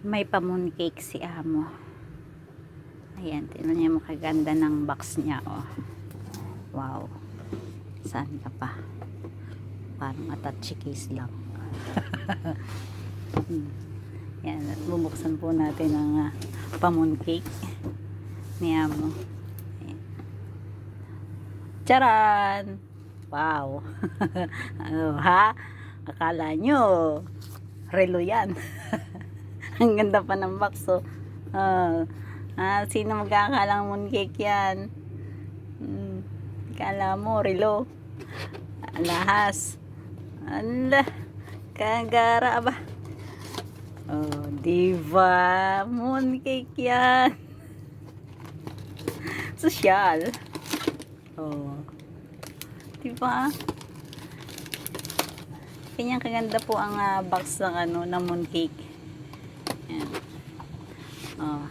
May pa-moon cake si Amo. Ayan, tingnan niya mo kaganda ng box niya, oh. Wow. Saan ka pa? Parang attache case lang. Hmm. Yan, at bubuksan po natin ang uh, pa-moon cake ni Amo. Ayan. Charan! Wow! ano, ha? Akala nyo, relo yan. Ang ganda pa ng box, oh. Ah, ah, sino magkakalang mooncake yan? Hmm, kala mo, relo. Alahas. Ala, kagara ba? Oh, diba? Mooncake yan. Sosyal. Oh. Diba? Kanyang kaganda po ang ah, box ng ano, ng mooncake. Yan. Oh.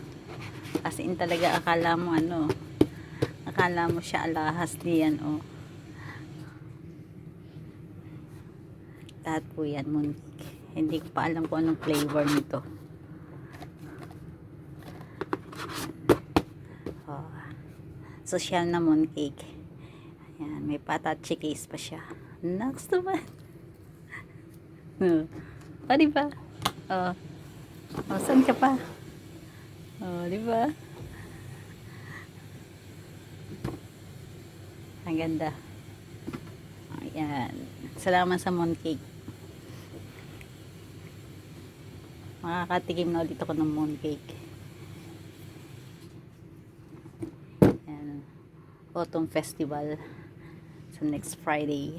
As in talaga akala mo ano, akala mo siya alahas diyan oh. Lahat po yan mooncake. Hindi ko pa alam kung anong flavor nito. Oh. Social na mooncake. Ayan, may patache case pa siya. Next naman. Oh, oh di ba? Oh. Oh, saan ka pa? Oh, di ba? Ang ganda. Ayan. Salamat sa mooncake. Makakatikim na ulit ako ng mooncake. Ayan. Autumn Festival sa next Friday.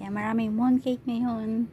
Kaya maraming mooncake ngayon.